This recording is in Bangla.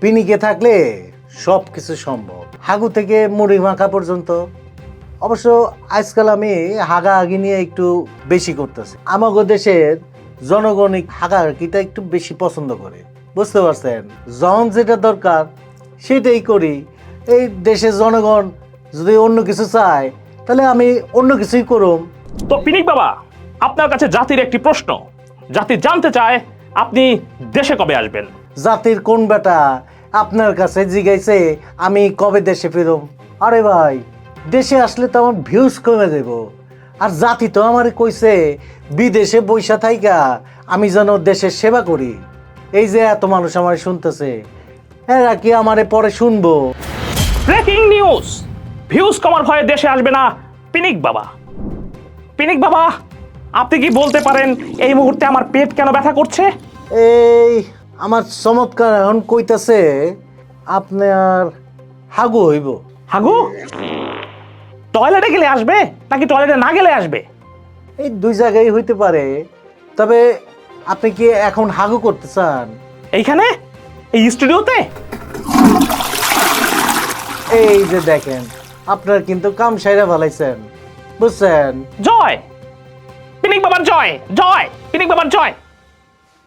পিনিকে থাকলে সব কিছু সম্ভব। হাগু থেকে মুড়ি মাখা পর্যন্ত। অবশ্য আজকাল আমি হাগাহাগি নিয়ে একটু বেশি করতেছি। আমাগো দেশের জনগণিক হাগাহাগিটা একটু বেশি পছন্দ করে। বুঝতে পারছেন? যখন যেটা দরকার, সেটাই করি। এই দেশের জনগণ যদি অন্য কিছু চায়, তাহলে আমি অন্য কিছুই করুম। তো পিনিক বাবা, আপনার কাছে জাতির একটি প্রশ্ন। জাতি জানতে চায় আপনি দেশে কবে আসবেন? জাতির কোন বেটা আপনার কাছে জিগাইছে আমি কবে দেশে ফিরম? আরে ভাই দেশে আসলে তো আমার ভিউজ কমে দেব আর জাতি তো আমার কইছে বিদেশে বৈশা থাইকা আমি যেন দেশের সেবা করি। এই যে এত মানুষ আমার শুনতেছে এরা কি আমারে পরে শুনব? ব্রেকিং নিউজ ভিউজ কমার ভয়ে দেশে আসবে না পিনিক বাবা। পিনিক বাবা আপনি কি বলতে পারেন এই মুহূর্তে আমার পেট কেন ব্যথা করছে? এই আমার চমৎকার এখন কইতাছে আপনার হাগু হইব। হাগু? টয়লেটে গেলে আসবে নাকি টয়লেটে না গেলে আসবে? এই দুই জায়গায় হইতে পারে তবে আপনি কি এখন হাগু করতে চান? এইখানে? এই স্টুডিওতে? এই যে দেখেন আপনার কিন্তু কাম সাইরা ভালাইছেন বুঝছেন? জয়! পিনিক বাবার জয়! জয়! পিনিক বাবার জয়!